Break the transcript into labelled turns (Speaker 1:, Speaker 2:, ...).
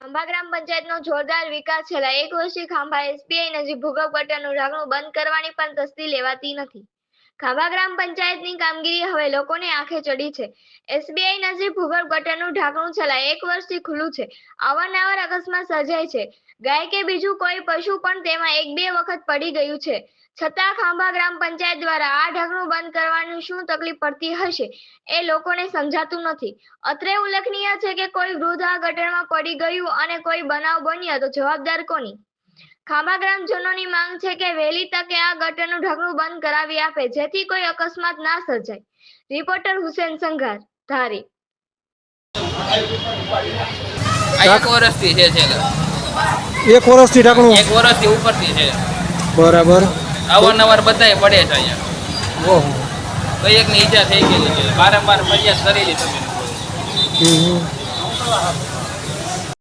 Speaker 1: ખાંભા ગ્રામ પંચાયતનો જોરદાર વિકાસ છેલ્લા એક વર્ષથી ખાંભા એસપીઆઈ નજીક ભૂગર્ભ ગટરનું ઢાંકણું બંધ કરવાની પણ તસ્દી લેવાતી નથી. ખાંભા ગ્રામ પંચાયતની કામગીરી હવે લોકોને આંખે ચડી છે. એસબીઆઈ નજીક ભૂગર્ભ ગટરનું ઢાંકણું છેલ્લા એક વર્ષથી ખુલ્લું છે. અવારનવાર અકસ્માત સર્જાય છે. ગાય કે બીજું કોઈ પશુ પણ તેમાં એક બે વખત પડી ગયું છે. છતાં ખાંભા ગ્રામ પંચાયત દ્વારા આ ઢાંકણું બંધ કરવાની શું તકલીફ પડતી હશે એ લોકોને સમજાતું નથી. અત્રે ઉલ્લેખનીય છે કે કોઈ વૃદ્ધ આ ગટરમાં પડી ગયું અને કોઈ બનાવ બન્યો તો જવાબદાર કોની? ખાંભા ગ્રામજનોની માંગ છે કે વહેલી તકે આ ગટરનું ઢાંકણું બંધ કરાવી આપે જેથી કોઈ અકસ્માત ના સર્જાય. રિપોર્ટર હુસેન સંઘાર ધારી.
Speaker 2: એક વર્ષથી છે
Speaker 3: એક વર્ષથી ઢાંકણું
Speaker 2: એક વર્ષથી ઉપરથી છે.
Speaker 3: બરાબર.
Speaker 2: અવારનવાર બધાય પડે છે અહીંયા.
Speaker 3: ઓહો.
Speaker 2: કઈ એકની ઈજા થઈ ગયેલી છે. વારંવાર ફરિયાદ કરેલી તમે.